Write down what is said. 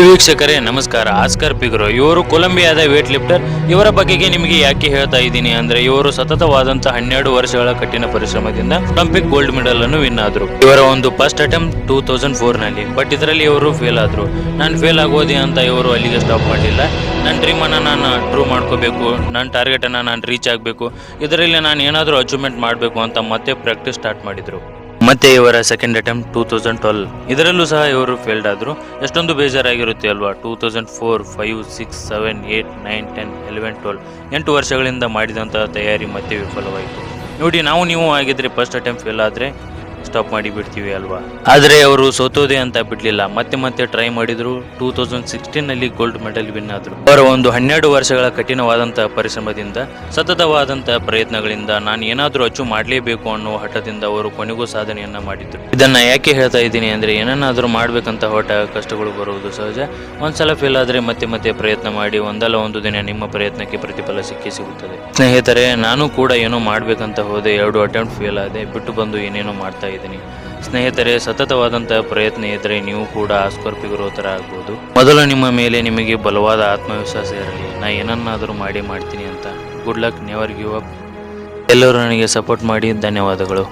ವೀಕ್ಷಕರೇ, ನಮಸ್ಕಾರ. ಆಸ್ಕರ್ ಪಿಗ್ರೋ, ಇವರು ಕೊಲಂಬಿಯಾದ ವೇಟ್ ಲಿಫ್ಟರ್ ಇವರ ಬಗೆಗೆ ನಿಮಗೆ ಯಾಕೆ ಹೇಳ್ತಾ ಇದ್ದೀನಿ ಅಂದ್ರೆ, ಇವರು ಸತತವಾದಂತ ಹನ್ನೆರಡು ವರ್ಷಗಳ ಕಠಿಣ ಪರಿಶ್ರಮದಿಂದ ಒಲಿಂಪಿಕ್ ಗೋಲ್ಡ್ ಮೆಡಲ್ ಅನ್ನು ವಿನ್ ಆದ್ರು. ಇವರ ಒಂದು ಫಸ್ಟ್ ಅಟೆಂಪ್ಟ್ ಟೂ ತೌಸಂಡ್ ಫೋರ್ನಲ್ಲಿ ಬಟ್ ಇದರಲ್ಲಿ ಇವರು ಫೇಲ್ ಆದ್ರು. ನಾನು ಫೇಲ್ ಆಗೋದಿ ಅಂತ ಇವರು ಅಲ್ಲಿಗೆ ಸ್ಟಾಪ್ ಮಾಡಲಿಲ್ಲ. ನನ್ನ ಡ್ರೀಮ್ ಅನ್ನ ನಾನು ಟ್ರೂ ಮಾಡ್ಕೋಬೇಕು. ನನ್ನ ಟಾರ್ಗೆಟ್ ಅನ್ನ ನಾನು ರೀಚ್ ಆಗಬೇಕು. ಇದರಲ್ಲಿ ನಾನು ಏನಾದರೂ ಅಚೀವ್ಮೆಂಟ್ ಮಾಡಬೇಕು ಅಂತ ಮತ್ತೆ ಪ್ರಾಕ್ಟೀಸ್ ಸ್ಟಾರ್ಟ್ ಮಾಡಿದ್ರು. ಮತ್ತೆ ಇವರ second attempt two thousand twelve ಇದರಲ್ಲೂ ಸಹ ಇವರು ಫೇಲ್ಡ್ ಆದರು. ಎಷ್ಟೊಂದು ಬೇಜಾರಾಗಿರುತ್ತೆ ಅಲ್ವಾ? Two thousand four five six seven eight nine ten eleven twelve ಎಂಟು ವರ್ಷಗಳಿಂದ ಮಾಡಿದಂತಹ ತಯಾರಿ ಮತ್ತೆ ವಿಫಲವಾಯಿತು. ನೋಡಿ, ನಾವು ನೀವು ಆಗಿದ್ರೆ ಫಸ್ಟ್ ಅಟೆಂಪ್ಟ್ ಫೇಲ್ ಆದರೆ ಸ್ಟಾಪ್ ಮಾಡಿ ಬಿಡ್ತೀವಿ ಅಲ್ವಾ? ಆದರೆ ಅವರು ಸೋತೋದೆ ಅಂತ ಬಿಡಲಿಲ್ಲ. ಮತ್ತೆ ಮತ್ತೆ ಟ್ರೈ ಮಾಡಿದ್ರು. ಟೂ ತೌಸಂಡ್ ಸಿಕ್ಸ್ಟೀನಲ್ಲಿ ಗೋಲ್ಡ್ ಮೆಡಲ್ ವಿನ್ ಆದರು. ಅವರ ಒಂದು ಹನ್ನೆರಡು ವರ್ಷಗಳ ಕಠಿಣವಾದಂತಹ ಪರಿಶ್ರಮದಿಂದ ಸತತವಾದಂತಹ ಪ್ರಯತ್ನಗಳಿಂದ ನಾನು ಏನಾದರೂ ಅಚ್ಚು ಮಾಡಲೇಬೇಕು ಅನ್ನೋ ಹಠದಿಂದ ಅವರು ಕೊನೆಗೂ ಸಾಧನೆಯನ್ನ ಮಾಡಿದ್ರು. ಇದನ್ನ ಯಾಕೆ ಹೇಳ್ತಾ ಇದ್ದೀನಿ ಅಂದ್ರೆ, ಏನನ್ನಾದರೂ ಮಾಡ್ಬೇಕಂತ ಹೊಟ್ಟ ಕಷ್ಟಗಳು ಬರುವುದು ಸಹಜ. ಒಂದ್ಸಲ ಫೇಲ್ ಆದ್ರೆ ಮತ್ತೆ ಮತ್ತೆ ಪ್ರಯತ್ನ ಮಾಡಿ, ಒಂದಲ್ಲ ಒಂದು ದಿನ ನಿಮ್ಮ ಪ್ರಯತ್ನಕ್ಕೆ ಪ್ರತಿಫಲ ಸಿಕ್ಕಿ ಸಿಗುತ್ತದೆ. ಸ್ನೇಹಿತರೆ, ನಾನು ಕೂಡ ಏನೋ ಮಾಡ್ಬೇಕಂತ ಹೋದೆ, ಎರಡು ಅಟೆಂಪ್ಟ್ ಫೇಲ್ ಆದೆ, ಬಿಟ್ಟು ಬಂದು ಏನೇನೋ ಮಾಡ್ತಾ ಇದ್ದೀನಿ. ಸ್ನೇಹಿತರೆ ಸತತವಾದಂತಹ ಪ್ರಯತ್ನ ಇದ್ದರೆ ನೀವು ಕೂಡ ಆಸ್ಕರ್ಪಿಗಿರೋ ಥರ ಆಗ್ಬೋದು ಮೊದಲು ನಿಮ್ಮ ಮೇಲೆ ನಿಮಗೆ ಬಲವಾದ ಆತ್ಮವಿಶ್ವಾಸ ಇರಲಿ. ನಾ ಏನನ್ನಾದರೂ ಮಾಡಿ ಮಾಡ್ತೀನಿ ಅಂತ. Good luck never give up ಎಲ್ಲರೂ ನನಗೆ ಸಪೋರ್ಟ್ ಮಾಡಿ. ಧನ್ಯವಾದಗಳು.